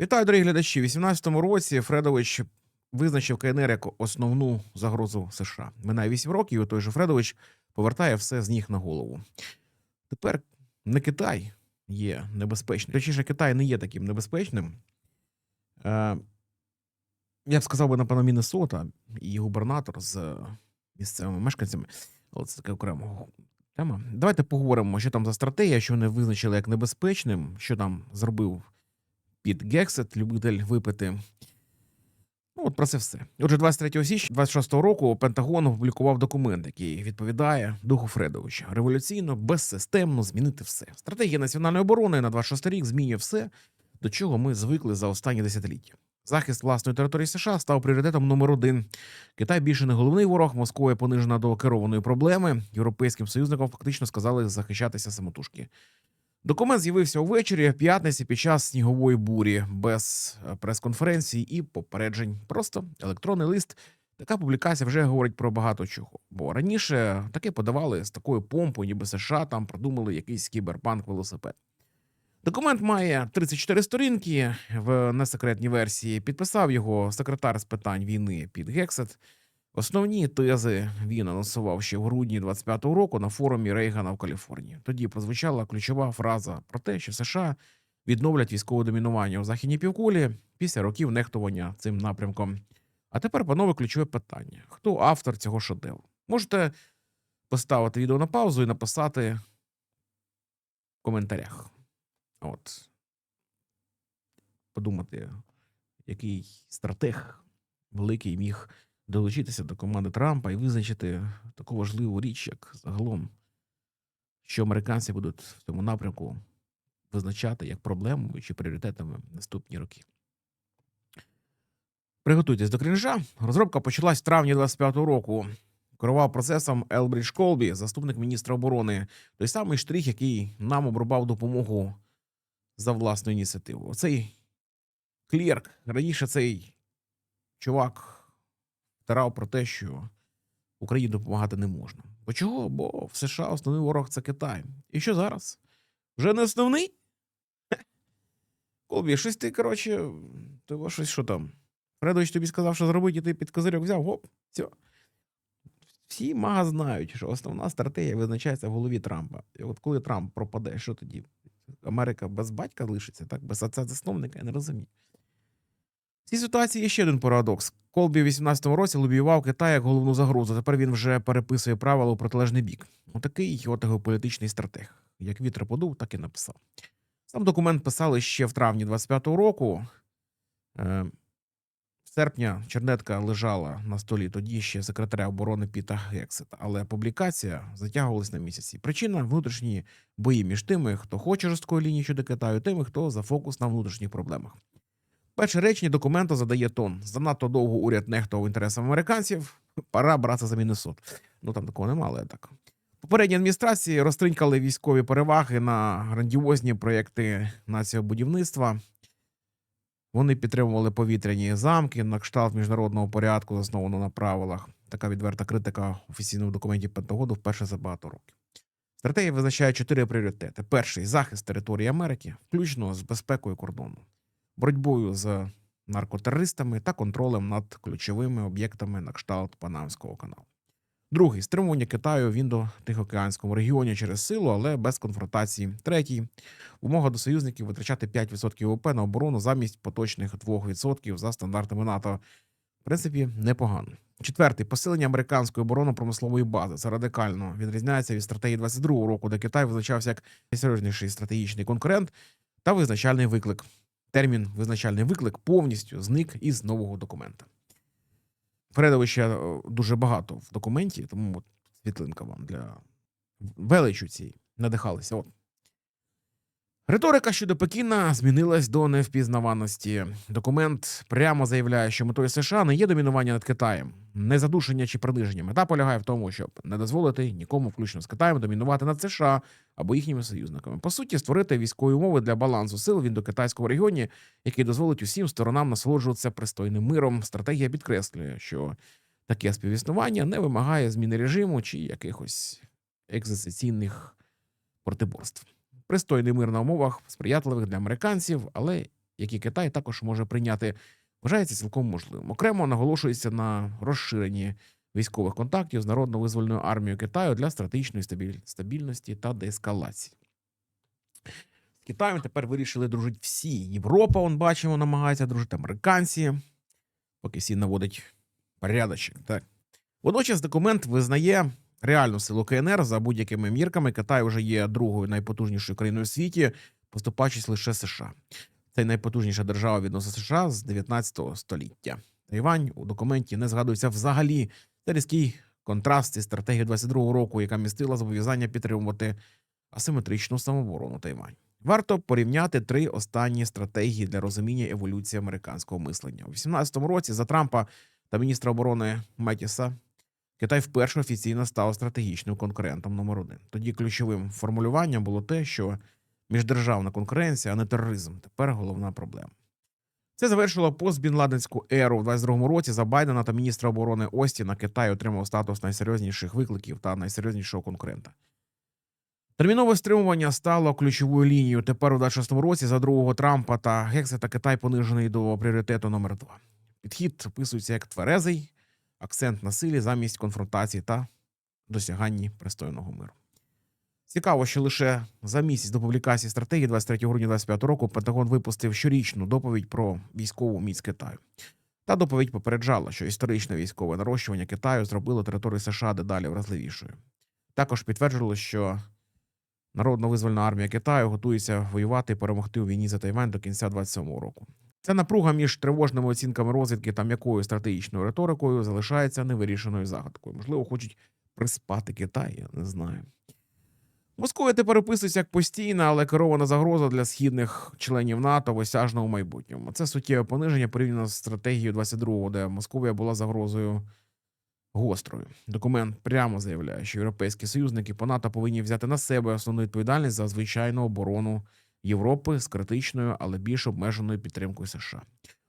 Вітаю, дорогі глядачі. У 18-му році Фредович визначив КНР як основну загрозу США. Минає 8 років, і той же Фредович повертає все з ніг на голову. Тепер не Китай є небезпечним. Точніше, Китай не є таким небезпечним. Е, я б сказав би, напевно, Міннесота і губернатор з місцевими мешканцями. Але це таке окрема тема. Давайте поговоримо, що там за стратегія, що вони визначили як небезпечним, що там зробив під Гексет, любитель випити. Ну, от про це все. Отже, 23 січня 26 року Пентагон опублікував документ, який відповідає духу Фредовича. Революційно, безсистемно змінити все. Стратегія національної оборони на 26 рік змінює все, до чого ми звикли за останні десятиліття. Захист власної території США став пріоритетом номер один. Китай більше не головний ворог, Москва понижена до керованої проблеми. Європейським союзникам фактично сказали захищатися самотужки. Документ з'явився увечері п'ятниці під час снігової бурі без е, прес-конференції і попереджень. Просто електронний лист. Така публікація вже говорить про багато чого. Бо раніше таке подавали з такою помпою, ніби США там продумали якийсь кіберпанк велосипед. Документ має 34 сторінки в несекретній версії. Підписав його секретар з питань війни під Гексет. Основні тези він анонсував ще в грудні 25-го року на форумі Рейгана в Каліфорнії. Тоді прозвучала ключова фраза про те, що США відновлять військове домінування у західній півкулі після років нехтування цим напрямком. А тепер, панове, ключове питання: хто автор цього шедевру? Можете поставити відео на паузу і написати в коментарях. От подумати, який стратег великий міг долучитися до команди Трампа і визначити таку важливу річ, як загалом, що американці будуть в цьому напрямку визначати як проблемою чи пріоритетами наступні роки. Приготуйтесь до крінжа. Розробка почалась в травні 25-го року. Керував процесом Елбрідж Колбі, заступник міністра оборони, той самий штрих, який нам обрубав допомогу за власну ініціативу. Оцей клерк, раніше цей чувак втирав про те, що Україні допомагати не можна. Бо чого? Бо в США основний ворог це Китай. І що зараз? Вже не основний? Колбі, щось ти, коротше, того щось що там. Фредович тобі сказав, що зробити, і ти під козирьок взяв, гоп, все. Всі мага знають, що основна стратегія визначається в голові Трампа. І от коли Трамп пропаде, що тоді? Америка без батька лишиться, так? Без отця засновника, я не розумію. В цій ситуації є ще один парадокс. Колбі в 18-му році лобіював Китай як головну загрозу. Тепер він вже переписує правила у протилежний бік. Отакий от геополітичний стратег. Як вітер подув, так і написав. Сам документ писали ще в травні 25-го року. Е, серпня чернетка лежала на столі тоді ще секретаря оборони Піта Гексета, але публікація затягувалась на місяці. Причина внутрішні бої між тими, хто хоче жорсткої лінії щодо Китаю, тими, хто за фокус на внутрішніх проблемах. Перше речення документу задає тон. Занадто довго уряд нехтував інтересам американців. Пора братися за Міннесот. Ну там такого немало, але так. Попередні адміністрації розтринькали військові переваги на грандіозні проєкти націобудівництва. Вони підтримували повітряні замки на кшталт міжнародного порядку, заснованого на правилах. Така відверта критика офіційного документі Пентагону вперше за багато років. Стратегія визначає чотири пріоритети: перший захист території Америки, включно з безпекою кордону, боротьбою з наркотерористами та контролем над ключовими об'єктами на кшталт Панамського каналу. Другий стримування Китаю в індо-тихоокеанському регіоні через силу, але без конфронтації. Третій вимога до союзників витрачати 5% ВВП на оборону замість поточних 2% за стандартами НАТО. В принципі, непогано. Четвертий посилення американської оборонно-промислової бази. Це радикально відрізняється від стратегії 22-го року, де Китай визначався як найсерйозніший стратегічний конкурент та визначальний виклик. Термін визначальний виклик повністю зник із нового документа. Фредовича е, дуже багато в документі, тому от світлинка вам для величу цій надихалися. От. Риторика щодо Пекіна змінилась до невпізнаваності. Документ прямо заявляє, що метою США не є домінування над Китаєм, не задушення чи приниження. Мета полягає в тому, щоб не дозволити нікому, включно з Китаєм, домінувати над США або їхніми союзниками. По суті, створити військові умови для балансу сил в індокитайському регіоні, який дозволить усім сторонам насолоджуватися пристойним миром. Стратегія підкреслює, що таке співіснування не вимагає зміни режиму чи якихось екзистенційних протиборств. Пристойний мир на умовах сприятливих для американців, але які Китай також може прийняти, вважається цілком можливим. Окремо наголошується на розширенні військових контактів з народно-визвольною армією Китаю для стратегічної стабільності та деескалації. З Китаєм тепер вирішили дружити всі. Європа, он бачимо, намагається дружити американці, поки всі наводить порядочок. Так. Водночас документ визнає реальну силу КНР за будь-якими мірками. Китай вже є другою найпотужнішою країною в світі, поступаючись лише США. Це найпотужніша держава відносно США з 19 століття. Тайвань у документі не згадується взагалі. Це різкий контраст із стратегією 22 року, яка містила зобов'язання підтримувати асиметричну самооборону Тайвань. Варто порівняти три останні стратегії для розуміння еволюції американського мислення. У 18-му році за Трампа та міністра оборони Метіса Китай вперше офіційно став стратегічним конкурентом номер один. Тоді ключовим формулюванням було те, що міждержавна конкуренція, а не тероризм тепер головна проблема. Це завершило постбінладенську еру в 22-му році. За Байдена та міністра оборони Остіна Китай отримав статус найсерйозніших викликів та найсерйознішого конкурента. Термінове стримування стало ключовою лінією. Тепер у 26-му році за другого Трампа та Гексета Китай понижений до пріоритету номер 2 Підхід описується як тверезий, акцент на силі замість конфронтації та досяганні пристойного миру. Цікаво, що лише за місяць до публікації стратегії 23 грудня 2025 року Пентагон випустив щорічну доповідь про військову міць Китаю. Та доповідь попереджала, що історичне військове нарощування Китаю зробило територію США дедалі вразливішою. Також підтверджувало, що Народно-визвольна армія Китаю готується воювати і перемогти у війні за Тайвань до кінця 27-го року. Ця напруга між тривожними оцінками розвідки та м'якою стратегічною риторикою залишається невирішеною загадкою. Можливо, хочуть приспати Китай, я не знаю. Московія тепер описується як постійна, але керована загроза для східних членів НАТО в осяжному майбутньому. Це суттєве пониження порівняно з стратегією 22-го, де Московія була загрозою гострою. Документ прямо заявляє, що європейські союзники по НАТО повинні взяти на себе основну відповідальність за звичайну оборону Європи з критичною, але більш обмеженою підтримкою США.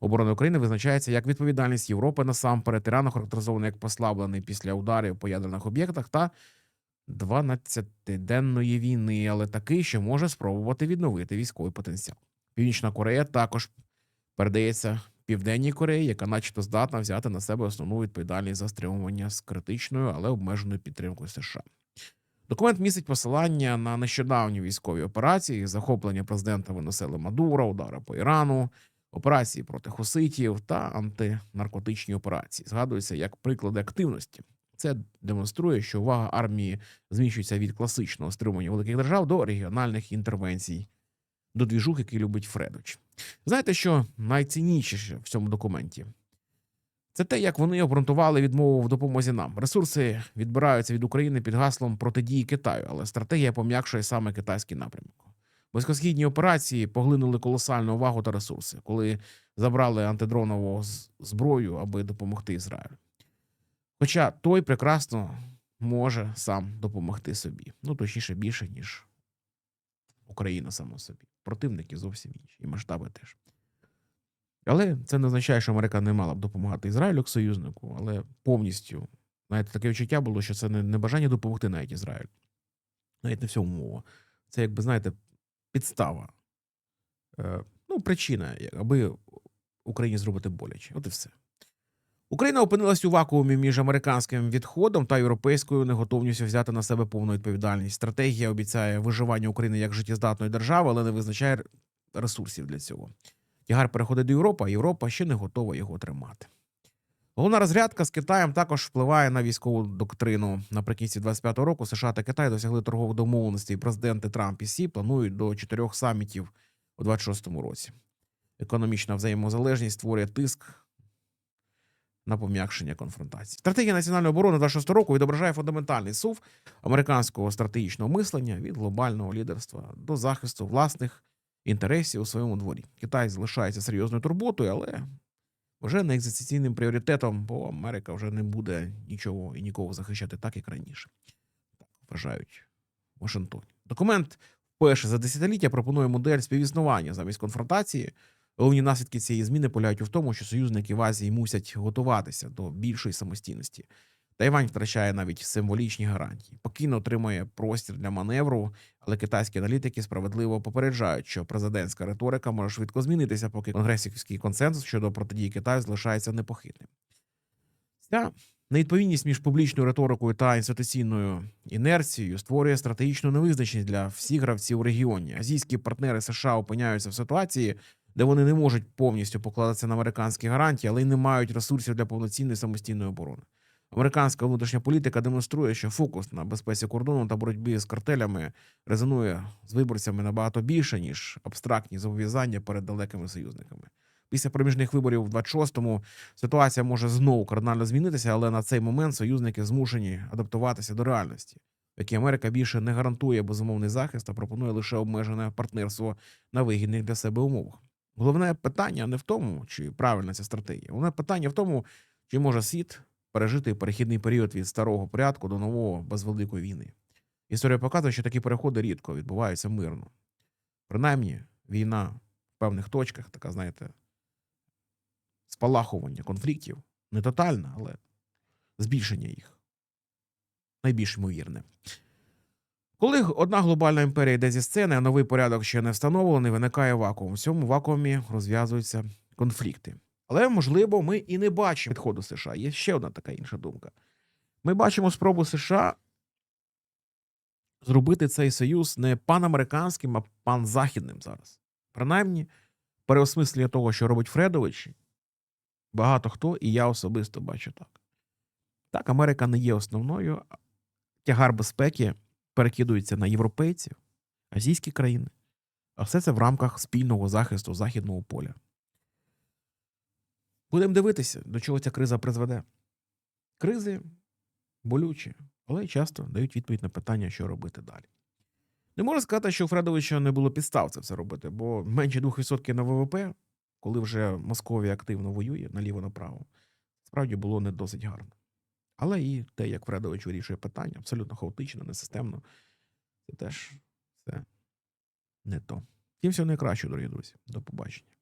Оборона України визначається як відповідальність Європи насамперед Ірану характеризована як послаблений після ударів по ядерних об'єктах та 12-денної війни, але такий, що може спробувати відновити військовий потенціал. Північна Корея також передається Південній Кореї, яка, начебто, здатна взяти на себе основну відповідальність за стримування з критичною, але обмеженою підтримкою США. Документ містить посилання на нещодавні військові операції, захоплення президента Венесели Мадура, удари по Ірану, операції проти хуситів та антинаркотичні операції. Згадується як приклади активності. Це демонструє, що увага армії зміщується від класичного стримування великих держав до регіональних інтервенцій, до двіжух, який любить Фредович. Знаєте, що найцінніше в цьому документі? Це те, як вони обґрунтували відмову в допомозі нам. Ресурси відбираються від України під гаслом протидії Китаю, але стратегія пом'якшує саме китайський напрямок. Близькосхідні операції поглинули колосальну увагу та ресурси, коли забрали антидронову зброю, аби допомогти Ізраїлю. Хоча той прекрасно може сам допомогти собі. Ну, точніше, більше, ніж Україна сама собі. Противники зовсім інші, і масштаби теж. Але це не означає, що Америка не мала б допомагати Ізраїлю як союзнику, але повністю, знаєте, таке відчуття було, що це не, бажання допомогти навіть Ізраїлю. Навіть не в цьому мова. Це, якби, знаєте, підстава. Е, ну, причина, аби Україні зробити боляче. От і все. Україна опинилась у вакуумі між американським відходом та європейською неготовністю взяти на себе повну відповідальність. Стратегія обіцяє виживання України як життєздатної держави, але не визначає ресурсів для цього. Тягар переходить до Європи, а Європа ще не готова його тримати. Головна розрядка з Китаєм також впливає на військову доктрину. Наприкінці 25-го року США та Китай досягли торгових домовленостей. Президенти Трамп і Сі планують до чотирьох самітів у 26-му році. Економічна взаємозалежність створює тиск на пом'якшення конфронтації. Стратегія національної оборони 26 року відображає фундаментальний сув американського стратегічного мислення від глобального лідерства до захисту власних інтересів у своєму дворі. Китай залишається серйозною турботою, але вже не екзистенційним пріоритетом, бо Америка вже не буде нічого і нікого захищати так, як раніше. Вважають в Вашингтоні. Документ вперше за десятиліття пропонує модель співіснування замість конфронтації. Головні наслідки цієї зміни полягають у тому, що союзники в Азії мусять готуватися до більшої самостійності. Тайвань втрачає навіть символічні гарантії. Пекін отримує простір для маневру, але китайські аналітики справедливо попереджають, що президентська риторика може швидко змінитися, поки конгресівський консенсус щодо протидії Китаю залишається непохитним. Ця невідповідність між публічною риторикою та інституційною інерцією створює стратегічну невизначеність для всіх гравців у регіоні. Азійські партнери США опиняються в ситуації, де вони не можуть повністю покладатися на американські гарантії, але й не мають ресурсів для повноцінної самостійної оборони. Американська внутрішня політика демонструє, що фокус на безпеці кордону та боротьбі з картелями резонує з виборцями набагато більше, ніж абстрактні зобов'язання перед далекими союзниками. Після проміжних виборів в 26-му ситуація може знову кардинально змінитися, але на цей момент союзники змушені адаптуватися до реальності, в якій Америка більше не гарантує безумовний захист, а пропонує лише обмежене партнерство на вигідних для себе умовах. Головне питання не в тому, чи правильна ця стратегія. Головне питання в тому, чи може світ пережити перехідний період від старого порядку до нового без великої війни. Історія показує, що такі переходи рідко відбуваються мирно. Принаймні, війна в певних точках, така, знаєте, спалахування конфліктів не тотальне, але збільшення їх найбільш ймовірне. Коли одна глобальна імперія йде зі сцени, а новий порядок ще не встановлений, виникає вакуум. В цьому вакуумі розв'язуються конфлікти. Але, можливо, ми і не бачимо підходу США. Є ще одна така інша думка. Ми бачимо спробу США зробити цей союз не панамериканським, а панзахідним зараз. Принаймні, переосмислення того, що робить Фредович, багато хто, і я особисто бачу так. Так, Америка не є основною. Тягар безпеки перекидується на європейців, азійські країни, а все це в рамках спільного захисту західного поля. Будемо дивитися, до чого ця криза призведе. Кризи болючі, але часто дають відповідь на питання, що робити далі. Не можу сказати, що у Фредовича не було підстав це все робити, бо менше 2% на ВВП, коли вже Московія активно воює наліво-направо, справді було не досить гарно. Але і те, як Фредович вирішує питання, абсолютно хаотично, несистемно, це теж все не то. Всім всього найкращого, дорогі друзі. До побачення.